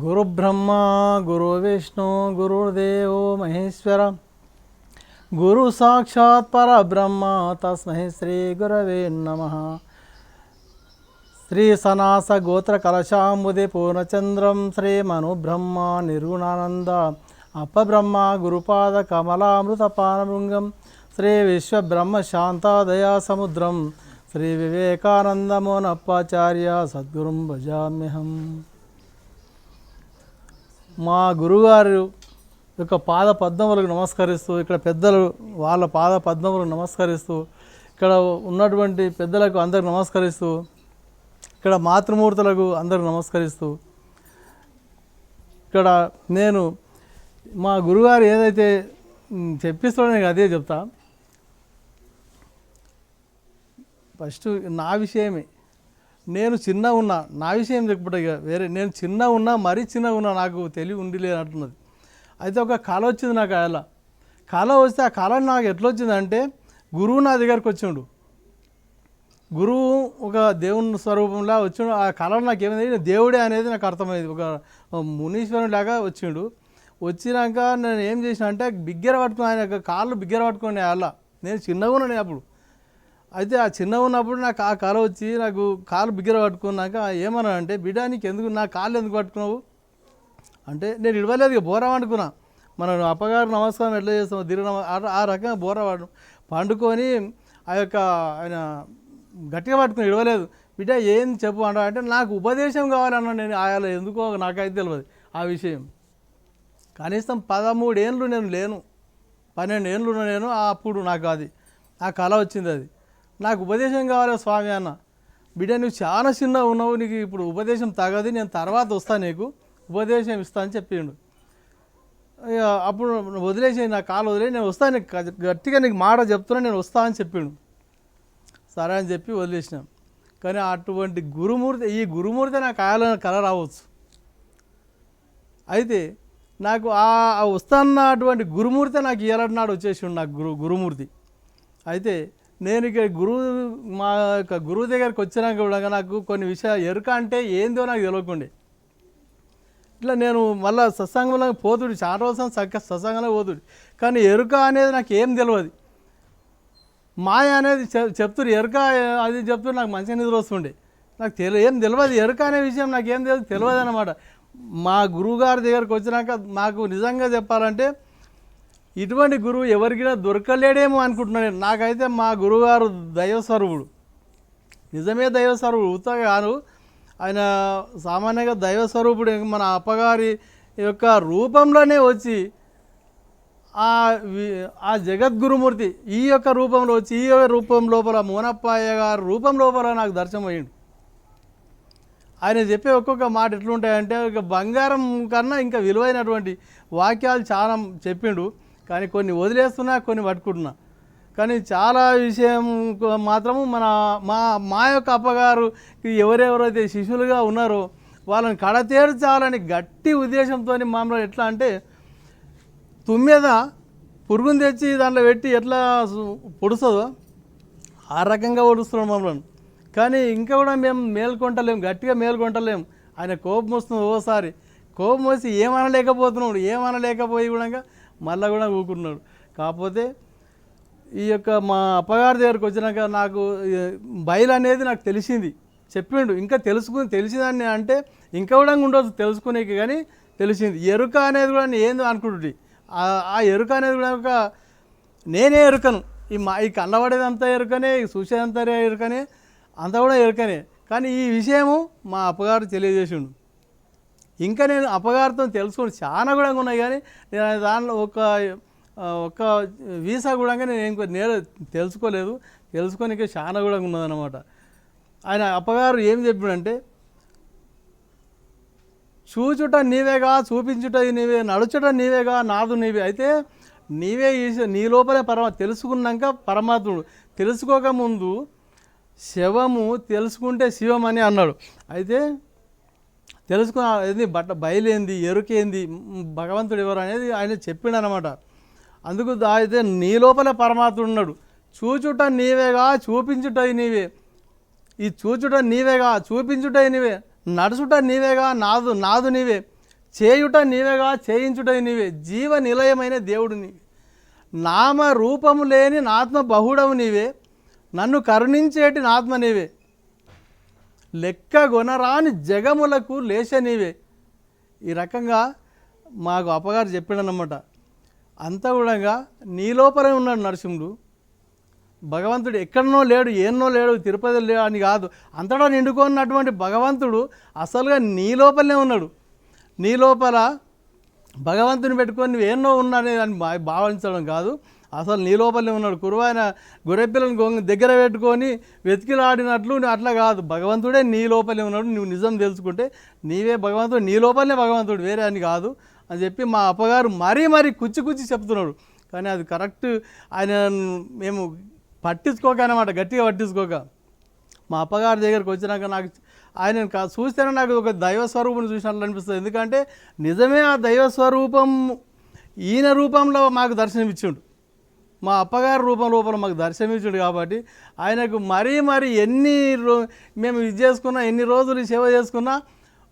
గురుబ్రహ్మ గురు విష్ణు గురుదేవో మహేశ్వర. గురు సాక్షాత్ పరబ్రహ్మ తస్మై శ్రీ గురవే నమ. శ్రీ సనాస గోత్ర కలశాంబుది పూర్ణచంద్రం శ్రీ మనుబ్రహ్మ నిర్గుణానంద అపబ్రహ్మ గురుపాద కమలామృత పానభృంగం శ్రీ విశ్వబ్రహ్మ శాంతాదయా సముద్రం శ్రీ వివేకానందమోనప్పాచార్య సద్గురుం భజామ్యహం. మా గురుగారు యొక్క పాద పద్మములకు నమస్కరిస్తూ ఇక్కడ పెద్దలు వాళ్ళ పాద పద్మములకు నమస్కరిస్తూ ఇక్కడ ఉన్నటువంటి పెద్దలకు అందరికి నమస్కరిస్తూ ఇక్కడ మాతృమూర్తులకు అందరికి నమస్కరిస్తూ ఇక్కడ నేను మా గురుగారు ఏదైతే చెప్పిస్తాడో నేను అదే చెప్తా. ఫస్ట్ నా విషయమే. నేను చిన్న ఉన్నా నా విషయం చెప్పుట వేరే నేను చిన్న ఉన్నా మరీ చిన్న ఉన్నా నాకు తెలివి ఉండి లేనట్టున్నది అయితే ఒక కళ వచ్చింది నాకు అలా. కళ వస్తే ఆ కళ నాకు ఎట్లా వచ్చిందంటే గురువు నా దగ్గరకు వచ్చిండు. గురువు ఒక దేవుని స్వరూపంలా వచ్చిండు. ఆ కళ నాకు ఏమైంది దేవుడే అనేది నాకు అర్థమైంది. ఒక మునీశ్వరుని లాగా వచ్చిండు. వచ్చినాక నేను ఏం చేసిన అంటే బిగ్గర పట్టుకుని ఆయన కాళ్ళు బిగ్గర పట్టుకుని అలా. నేను చిన్నగా ఉన్నాను అప్పుడు. అయితే ఆ చిన్నగా ఉన్నప్పుడు నాకు ఆ కాలు వచ్చి నాకు కాలు బిగ్గర పట్టుకున్నాక ఏమన్నా అంటే బిడ్డ నీకు ఎందుకు నా కాళ్ళు ఎందుకు పట్టుకున్నావు? అంటే నేను ఇడవలేదు ఇక బోరా వండుకున్నా మనం అప్పగారు నమస్కారం ఎట్లా చేస్తాం దీర్ఘ నమ- ఆ- రకంగా బోరా వండు పండుకొని ఆ యొక్క ఆయన గట్టిగా పట్టుకుని ఇడవలేదు బిడ్డ ఏం చెప్పు అంట అంటే నాకు ఉపదేశం కావాలన్నా నేను ఆయన ఎందుకో నాకైతే తెలియదు ఆ విషయం. కనీసం పదమూడు ఏండ్లు నేను లేను పన్నెండు ఏండ్లు నేను అప్పుడు నాకు అది ఆ కళ వచ్చింది అది. నాకు ఉపదేశం కావాలి స్వామి అన్న. బిడ్డ నువ్వు చాలా చిన్న ఉన్నావు నీకు ఇప్పుడు ఉపదేశం తగదు నేను తర్వాత వస్తాను నీకు ఉపదేశం ఇస్తా అని చెప్పిండు. ఇక అప్పుడు వదిలేసి నా కాలు వదిలేసి నేను వస్తాను నీకు గట్టిగా నీకు మాట చెప్తున్నా నేను వస్తా అని చెప్పిండు. సరే అని చెప్పి వదిలేసినాం. కానీ అటువంటి గురుమూర్తి ఈ గురుమూర్తి నాకు కాయాలని కళ రావచ్చు. అయితే నాకు ఆ వస్తాన్న అటువంటి గురుమూర్తి నాకు ఇయ్యాలంటే వచ్చేసి వచ్చేసిండు నాకు గురు గురుమూర్తి. అయితే నేను ఇక్కడ గురువు మా యొక్క గురువు దగ్గరికి వచ్చినాక కూడా నాకు కొన్ని విషయాలు ఎరుక అంటే ఏందో నాకు తెలియకుండే ఇట్లా నేను మళ్ళీ సత్సంగంలో పోతుడు చాలా రోజులు సత్సంగంలో పోతుడు. కానీ ఎరుక అనేది నాకు ఏం తెలియదు మాయ అనేది చెప్తురు ఎరుక అది చెప్తురు నాకు మంచిగా నిద్ర వస్తుండే. నాకు తెలి ఏం తెలియదు ఎరుక అనే విషయం నాకు ఏం తెలియదు తెలియదు అనమాట మా గురువుగారి దగ్గరికి వచ్చినాక నాకు నిజంగా చెప్పాలంటే ఇటువంటి గురువు ఎవరికైనా దొరకలేడేమో అనుకుంటున్నాను నేను. నాకైతే మా గురువుగారు దైవస్వరూపుడు నిజమే దైవస్వరూపుడు ఉత్తగా కాను ఆయన సామాన్యంగా దైవస్వరూపుడు మన అప్పగారి యొక్క రూపంలోనే వచ్చి ఆ వి- ఆ జగద్గురుమూర్తి ఈ యొక్క రూపంలో వచ్చి ఈ యొక్క రూపం లోపల మోనప్పయ్య గారి రూపం లోపల నాకు దర్శనం అయ్యిండు. ఆయన చెప్పే ఒక్కొక్క మాట ఎట్లుంటాయంటే ఒక బంగారం కన్నా ఇంకా విలువైనటువంటి వాక్యాలు చాలా చెప్పిండు. కానీ కొన్ని వదిలేస్తున్నా కొన్ని పట్టుకుంటున్నా. కానీ చాలా విషయం మాత్రము మన మా మా యొక్క అప్పగారు ఎవరెవరైతే శిష్యులుగా ఉన్నారో వాళ్ళని కడతేర్చాలని గట్టి ఉద్దేశంతో మామూలు ఎట్లా అంటే తుమ్మెద పురుగుని తెచ్చి దాంట్లో పెట్టి ఎట్లా పొడుస్తుందో ఆ రకంగా పొడుస్తున్నాం మమ్మల్ని కానీ ఇంకా కూడా మేము మేల్కొంటలేం గట్టిగా మేల్కొంటలేం. ఆయన కోపం వస్తుంది ఓసారి. కోపం వచ్చి ఏమనలేకపోతున్నాడు ఏమనలేకపోయి కూడా మళ్ళీ కూడా ఊకున్నాడు కాకపోతే ఈ యొక్క మా అప్పగారి దగ్గరకు వచ్చినాక నాకు బయలు అనేది నాకు తెలిసింది. చెప్పిండు. ఇంకా తెలుసుకుని తెలిసిందని అంటే ఇంకా కూడా ఉండొచ్చు తెలుసుకునేకి కానీ తెలిసింది. ఎరుక అనేది కూడా ఏందో అనుకుంటుంది ఆ ఎరుక అనేది కూడా ఒక నేనే ఎరుకను. ఈ మా ఈ కన్నబడేదంతా ఎరుకనే ఈ చూసేదంతా ఎరుకనే అంతా కూడా ఎరుకనే. కానీ ఈ విషయము మా అప్పగారు తెలియజేసిండు. ఇంకా నేను అపగార్థం తెలుసుకొని చాలా కూడా ఉన్నాయి కానీ నేను దానిలో ఒక ఒక వీసా కూడా నేను ఇంకో నేను తెలుసుకోలేదు. తెలుసుకోనికి చాలా కూడా ఉన్నదన్నమాట. ఆయన అప్పగారు ఏం చెప్పాడంటే చూచుట నీవేగా చూపించుట నీవే నడుచుట నీవేగా నాదు నీవే. అయితే నీవే నీ లోపలే పరమ తెలుసుకున్నాక పరమాత్ముడు తెలుసుకోకముందు శవము తెలుసుకుంటే శివం అని అన్నాడు. అయితే తెలుసుకున్న ఏంది బట్ట బయలేంది ఎరుకేంది భగవంతుడు ఎవరు అనేది ఆయన చెప్పిండు అనమాట అందుకు అయితే నీ లోపల పరమాత్ముడు ఉన్నాడు. చూచుట నీవేగా చూపించుట నీవే. ఈ చూచుట నీవేగా చూపించుట నీవే. నడుచుట నీవేగా నాదు నాదు నీవే. చేయుట నీవేగా చేయించుట నీవే. జీవ నిలయమైన దేవుడు నీవే. నామ రూపము లేని నాత్మ బహుడవు నీవే. నన్ను కరుణించేటి నాత్మ నీవే. లెక్క గొనరాని జగములకు లేచ నీవే ఈ రకంగా మాకు అప్పగారు చెప్పాడనమాట అంతా కూడా నీ లోపలే ఉన్నాడు నరసింహుడు. భగవంతుడు ఎక్కడనో లేడు ఏన్నో లేడు తిరుపతి లేడు అని కాదు. అంతటా నిండుకున్నటువంటి భగవంతుడు అసలుగా నీ లోపలనే ఉన్నాడు. నీ లోపల భగవంతుని పెట్టుకొని నువ్వు ఎన్నో ఉన్నాడని అని భావించడం కాదు. అసలు నీ లోపలనే ఉన్నాడు. కురువైన గొర్రెపిల్లని గొంగ దగ్గర పెట్టుకొని వెతికిలాడినట్లు నువ్వు అట్లా కాదు. భగవంతుడే నీ లోపలే ఉన్నాడు. నువ్వు నిజం తెలుసుకుంటే నీవే భగవంతుడు. నీ లోపలనే భగవంతుడు. వేరే అని కాదు. అని చెప్పి మా అప్పగారు మరీ మరీ కుచ్చి కుచ్చి చెప్తున్నాడు. కానీ అది కరెక్ట్ ఆయన మేము పట్టించుకోక అనమాట గట్టిగా పట్టించుకోక. మా అప్పగారి దగ్గరికి వచ్చినాక నాకు ఆయన చూస్తేనే నాకు ఒక దైవస్వరూపం చూసినట్లు అనిపిస్తుంది. ఎందుకంటే నిజమే ఆ దైవ స్వరూపం ఈయన రూపంలో మాకు దర్శనమిచ్చిండు. మా అప్పగారి రూపం లోపల మాకు దర్శనమిచ్చుడు కాబట్టి ఆయనకు మరీ మరీ ఎన్ని రో మేము ఇది చేసుకున్నా ఎన్ని రోజులు సేవ చేసుకున్నా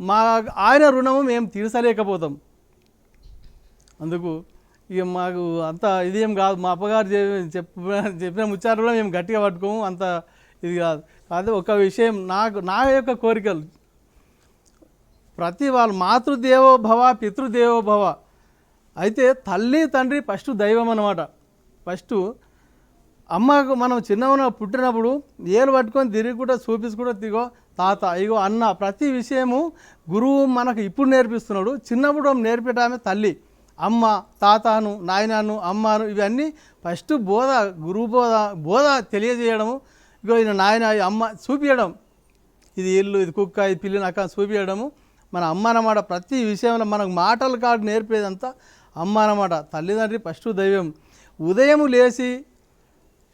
మా ఆయన రుణము మేము తీర్చలేకపోతాం. అందుకు ఇక మాకు అంత ఇదేం కాదు. మా అప్పగారు చెప్పిన చెప్పిన ముచ్చారు కూడా మేము గట్టిగా పట్టుకోము. అంత ఇది కాదు. కాదు ఒక విషయం నాకు నా యొక్క కోరికలు. ప్రతి వాళ్ళ మాతృదేవో భవ. అయితే తల్లి తండ్రి ఫస్ట్ దైవం అన్నమాట. ఫస్ట్ అమ్మకు మనం చిన్నవన పుట్టినప్పుడు ఏలు పట్టుకొని తిరిగి కూడా చూపించుకుంటూ తిగో తాత ఇగో అన్న ప్రతి విషయము గురువు మనకు ఇప్పుడు నేర్పిస్తున్నాడు. చిన్నప్పుడు నేర్పేటామె తల్లి. అమ్మ తాతను నాయనను అమ్మను ఇవన్నీ ఫస్ట్ బోధ గురువు బోధ బోధ తెలియజేయడము. ఇగో ఈయన నాయన అమ్మ చూపించడం. ఇది ఇల్లు ఇది కుక్క ఇది పిల్లి నక్క చూపించడము. మన అమ్మ అన్నమాట ప్రతి విషయంలో మనకు మాటలు కాదు నేర్పేదంతా అమ్మ అన్నమాట. తల్లిదండ్రి ఫస్ట్ దైవం. ఉదయం లేచి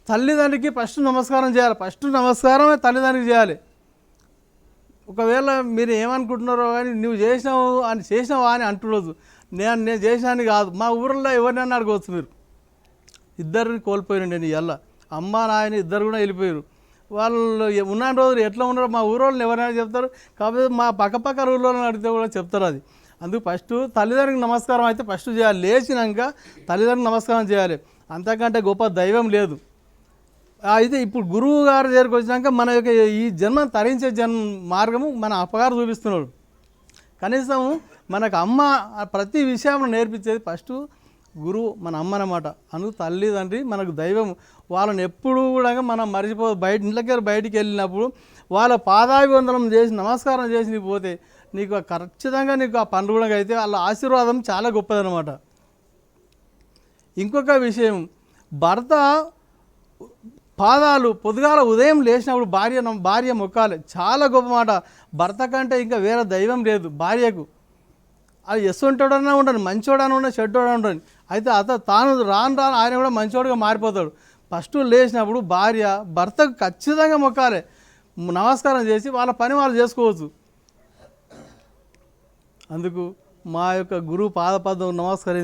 తల్లిదండ్రికి ఫస్ట్ నమస్కారం చేయాలి. ఫస్ట్ నమస్కారమే తల్లిదండ్రికి చేయాలి. ఒకవేళ మీరు ఏమనుకుంటున్నారో కానీ నువ్వు చేసినావు అని చేసినావా అని అంటున్నారు నేను నేను చేసినాను కాదు. మా ఊరిలో ఎవరినైనా అడగవచ్చు మీరు. ఇద్దరిని కోల్పోయారు నేను ఇవాళ అమ్మ నాయన ఇద్దరు కూడా వెళ్ళిపోయారు. వాళ్ళు ఉన్న రోజులు ఎట్లా ఉన్నారో మా ఊరోళ్ళని ఎవరైనా చెప్తారు. కాకపోతే మా పక్కపక్క ఊళ్ళో అడిగితే కూడా చెప్తారు అది. అందుకు ఫస్ట్ తల్లిదండ్రులకు నమస్కారం అయితే ఫస్ట్ చేయాలి. లేచినాక తల్లిదండ్రులకు నమస్కారం చేయాలి. అంతకంటే గొప్ప దైవం లేదు. అయితే ఇప్పుడు గురువు గారి దగ్గరికి వచ్చినాక మన యొక్క ఈ జన్మ తరించే జన్మ మార్గము మన అప్పగారు చూపిస్తున్నాడు. కనీసం మనకు అమ్మ ప్రతి విషయం నేర్పించేది ఫస్ట్ గురువు మన అమ్మ అనమాట అను తల్లి తండ్రి మనకు దైవం. వాళ్ళని ఎప్పుడు కూడా మనం మర్చిపో బయట ఇంట్లోకి బయటికి వెళ్ళినప్పుడు వాళ్ళ పాదాభివందనం చేసి నమస్కారం చేసి పోతే నీకు ఖచ్చితంగా నీకు ఆ పండుగ కూడా అయితే వాళ్ళ ఆశీర్వాదం చాలా గొప్పదనమాట ఇంకొక విషయం భర్త పాదాలు పొద్దుగాల ఉదయం లేచినప్పుడు భార్య భార్య మొక్కాలి చాలా గొప్ప మాట భర్త కంటే ఇంకా వేరే దైవం లేదు భార్యకు. అది ఎస్సుంటాడన్నా ఉండను మంచోడని ఉండను చెడ్డోడని ఉండను అయితే అత తాను రాను రాను ఆయన కూడా మంచోడుగా మారిపోతాడు. ఫస్ట్ లేచినప్పుడు భార్య భర్తకు ఖచ్చితంగా మొక్కాలి నమస్కారం చేసి వాళ్ళ పని వాళ్ళు చేసుకోవచ్చు. అందుకు మా యొక్క గురువు పాదపదం నమస్కరి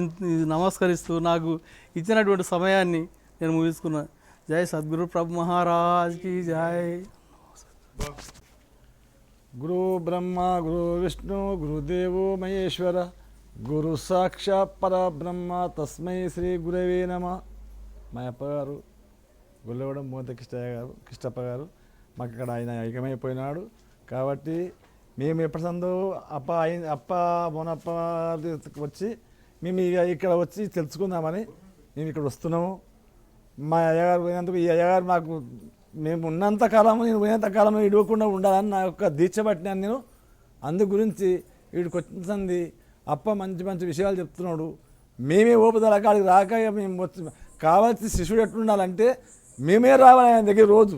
నమస్కరిస్తూ నాకు ఇచ్చినటువంటి సమయాన్ని నేను ముగించుకున్నాను జై సద్గురు ప్రభు మహారాజ్కి జై. గురు బ్రహ్మ గురు విష్ణు గురుదేవో మహేశ్వర గురు సాక్షాత్ పరబ్రహ్మ తస్మై శ్రీ గురవే నమ. మా అప్పగారు గుల్లవడం గుల్లగూడెం మోత కిష్టయ్య గారు కిష్టప్ప గారు మాకు ఇక్కడ ఆయన ఐకమైపోయినాడు. కాబట్టి మేము ఎప్పటి సందో అప్ప అప్ప మోనప్ప వచ్చి మేము ఇక ఇక్కడ వచ్చి తెలుసుకుందామని మేము ఇక్కడ వస్తున్నాము. మా అయ్యగారు పోయినందుకు ఈ అయ్యగారు మాకు మేము ఉన్నంత కాలము నేను పోయినంత కాలం ఇడవకుండా ఉండాలని నా యొక్క దీక్ష పట్టినాను నేను. అందు గురించి వీడికి వచ్చింది అప్ప మంచి మంచి విషయాలు చెప్తున్నాడు. మేమే ఓపుదల కాడికి రాక మేము వచ్చి కావాల్సిన శిష్యుడు ఎట్లుండాలంటే మేమే రావాలి ఆయన దగ్గర రోజు.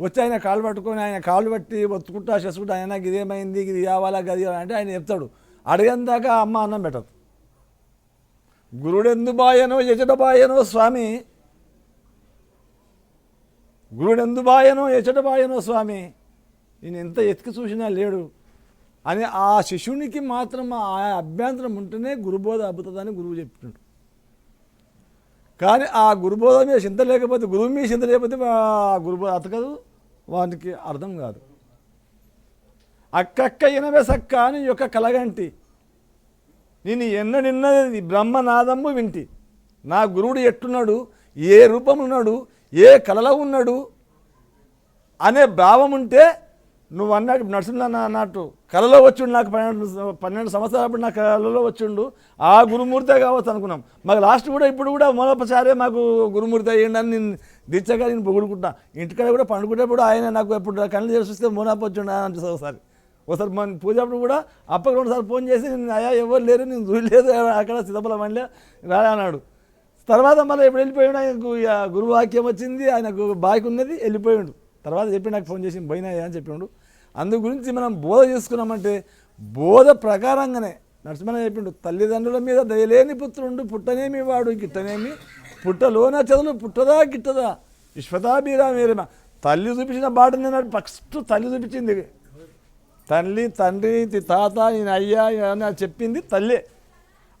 వచ్చి ఆయన కాళ్ళు పట్టుకొని ఆయన కాళ్ళు పట్టి ఒత్తుకుంటా చేసుకుంటా ఆయన నాకు ఇదేమైంది ఇది కావాలా గది అంటే ఆయన చెప్తాడు. అడిగిన దాకా అమ్మ అన్నం పెట్టదు. గురుడెందు బాయనో ఎచట బాయనో స్వామి. గురుడెందు బాయనో ఎచట బాయనో స్వామి. నేను ఎంత ఎతికి చూసినా లేడు. అని ఆ శిష్యునికి మాత్రం ఆ అభ్యంతరం ఉంటేనే గురుబోధ అబ్బుతుందని గురువు చెప్తున్నాడు కానీ ఆ గురుబోధ మీద చింత లేకపోతే గురువు మీద చింత లేకపోతే ఆ గురుబోధ అతకదు. వానికి అర్థం కాదు. అక్కక్క ఇనవే సక్క అని యొక్క కలగంటి. నేను ఎన్న ఎన్నడిన్నది బ్రహ్మనాదము వింటి. నా గురువుడు ఎట్టున్నాడు? ఏ రూపం ఉన్నాడు ఏ కళలో ఉన్నాడు? అనే భావం ఉంటే నువ్వు అన్నాడు నరసింహ అన్నట్టు. కళలో వచ్చిండు నాకు పన్నెండు పన్నెండు సంవత్సరాలప్పుడు నా కళలో వచ్చిండు. ఆ గురుమూర్తే కావచ్చు అనుకున్నాం. మాకు లాస్ట్ కూడా ఇప్పుడు కూడా మొదటిసారే మాకు గురుమూర్తి అయ్యండి అని నేను దిచ్చగా నేను పొగుడుకుంటా ఇంటికాడ కూడా పండుకునేప్పుడు ఆయన నాకు ఎప్పుడు కళ్ళు చేసి మోనాపు వచ్చిండు అని ఒకసారి. ఒకసారి మన పూజప్పుడు కూడా అప్పకి రెండుసార్లు ఫోన్ చేసి నేను అయ్యా ఎవరు లేరు నేను చూడలేదు అక్కడ సిద్ధపల మండలే రాలే అన్నాడు. తర్వాత మళ్ళీ ఎప్పుడు వెళ్ళిపోయాడు ఆయనకు గురువాక్యం వచ్చింది ఆయనకు బాకి ఉన్నది వెళ్ళిపోయాడు. తర్వాత చెప్పి నాకు ఫోన్ చేసి పోయినాయా అని చెప్పిండు అందు గురించి మనం బోధ చేసుకున్నామంటే బోధ ప్రకారంగానే నరసింహన చెప్పిండు తల్లిదండ్రుల మీద దయలేని పుత్రుండు పుట్టనేమి వాడు గిట్టనేమి పుట్టలోన చదువులు పుట్టదా గిట్టదా విశ్వతాబీరా మీరేమా తల్లి చూపించిన బాట నేను ఫస్ట్ తల్లి చూపించింది. తల్లి తండ్రి తి- తాత నేను అయ్యా అని చెప్పింది తల్లి.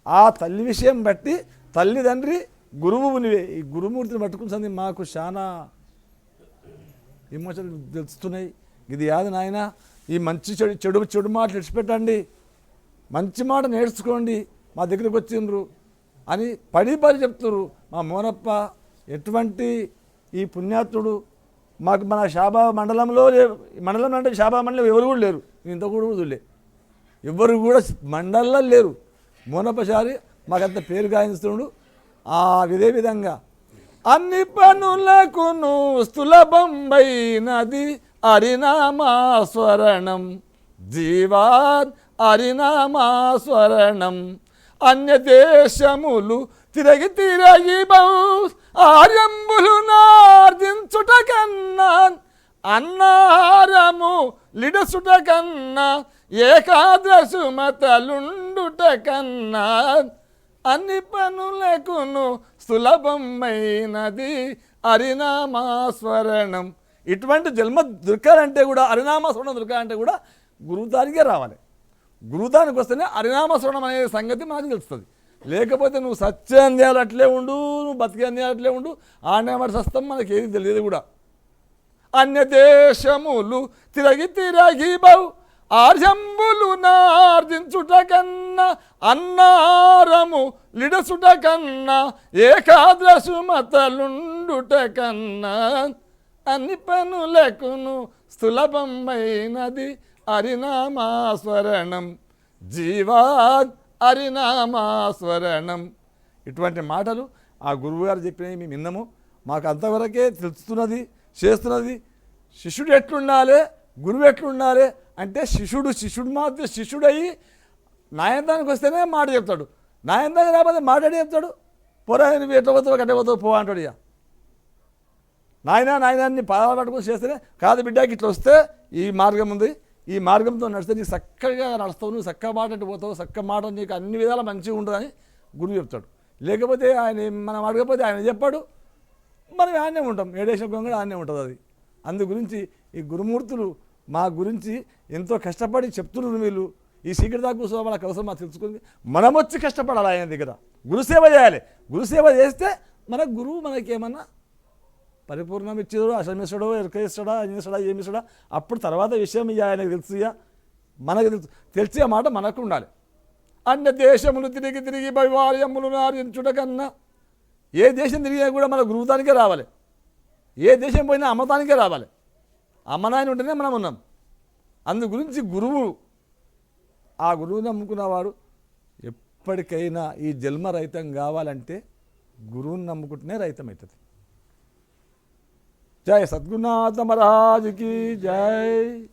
ఆ తల్లి విషయం బట్టి తల్లి తండ్రి గురువు నీవే ఈ గురుమూర్తిని పట్టుకుంటుంది మాకు చాలా విమర్శలు తెలుస్తున్నాయి. ఇది యాదు నాయన? ఈ మంచి చెడు చెడు చెడు మాటలు విడిచిపెట్టండి. మంచి మాట నేర్చుకోండి. మా దగ్గరికి వచ్చిండ్రు అని పడి పడి చెప్తున్నారు. మా మోనప్ప ఎటువంటి ఈ పుణ్యాత్ముడు? మాకు మన శాబా మండలంలో మండలం అంటే శాబా మండలం ఎవరు కూడా లేరు. నేను ఇంత కూడా చూడలే. ఎవరు కూడా మండలంలో లేరు. మోనప్పసారి మాకంత పేరు గాయించుతుండు ఆ ఇదే విధంగా అన్ని పనులకును స్థులభంబైనది అరినామాస్వరణం జీవాన్ అరినామాస్వరణం అన్య దేశములు తిరగి తిరగి బౌ ఆర్యంబులు నార్జించుట కన్నా అన్నారము లిడసుట కన్నా ఏకాదశుమతలుండుట కన్నా అన్ని పనులకును సులభమైనది హరినామాస్మరణం. ఇటువంటి జన్మ దొరకాలంటే కూడా హరినామస్మరణం దొరకాలంటే కూడా గురువుదానికే రావాలి. గురువుదానికి వస్తేనే హరినామస్మరణం అనే సంగతి మనకు తెలుస్తుంది. లేకపోతే నువ్వు సత్యాంధ్యాలు అట్లే ఉండు నువ్వు బతికేంధ్యాలు అట్లే ఉండు ఆడేవాడు సస్తం మనకి ఏది తెలియదు కూడా. అన్య దేశములు తిరగి తిరగి బావు ఆర్యంబులు నార్జించుట కన్నా అన్నారము లిడసుట కన్నా ఏకాదశుమతలుండుట కన్నా అన్ని పనులకును స్థూలభమైనది అరినామాస్వరణం జీవాద్ అరినామాస్వరణం ఇటువంటి మాటలు ఆ గురువుగారు చెప్పినవి మేము విన్నాము. మాకు అంతవరకే తెలుస్తున్నది చేస్తున్నది. శిష్యుడు ఎట్లుండాలి గురువు ఎట్లుండాలి అంటే శిష్యుడు శిష్యుడు మాత్రం శిష్యుడయి నాయందానికి వస్తేనే మాట చెప్తాడు. నాయందానికి రాకపోతే మాట్లాడి చెప్తాడు. పోరా నువ్వు ఎట్లా పోతావు కట్టే పోతావు పో అంటాడు ఇక. నాయన నాయనాన్ని పాదాలు పట్టుకొని చేస్తేనే కాదు బిడ్డకి ఇట్లా వస్తే ఈ మార్గం ఉంది. ఈ మార్గంతో నడిస్తే నీకు చక్కగా నడుస్తావు నువ్వు చక్క మాట అంటే పోతావు చక్క మాట నీకు అన్ని విధాలు మంచిగా ఉంటుందని గురువు చెప్తాడు. లేకపోతే ఆయన మనం అడగకపోతే ఆయన చెప్పాడు. మనం ఆనే ఉంటాం. ఏడేశం కూడా ఆడనే ఉంటుంది అది. అందు గురించి ఈ గురుమూర్తులు మా గురించి ఎంతో కష్టపడి చెప్తున్నారు వీళ్ళు ఈ సీక్రెట్ దాకా కూర్చో వాళ్ళకి అవసరం మాకు తెలుసుకుంది. మనం వచ్చి కష్టపడాలి ఆయన దగ్గర. గురుసేవ చేయాలి. గురుసేవ చేస్తే మన గురువు మనకేమన్నా పరిపూర్ణం ఇచ్చేదో అసమిస్తాడో ఎరకేస్తాడా చేస్తాడా ఏమిస్తాడా? అప్పుడు తర్వాత విషయం ఇక ఆయనకు తెలుసు మనకు తెలుసు. తెలిసే మాట మనకు ఉండాలి. అన్న దేశములు తిరిగి తిరిగి భైవార్యములు నారించుట ఏ దేశం తిరిగినా కూడా మన గురువుతానికే రావాలి. ఏ దేశం పోయినా అమ్మతానికే రావాలి. అమ్మనాయన ఉంటేనే మనం ఉన్నాం. అందు గురించి గురువు ఆ గురువు నమ్ముకున్నవాడు ఎప్పటికైనా ఈ జన్మ రహితం కావాలంటే గురువుని నమ్ముకుంటేనే రహితం అవుతుంది. జై సద్గురునాథ మహారాజుకి జై.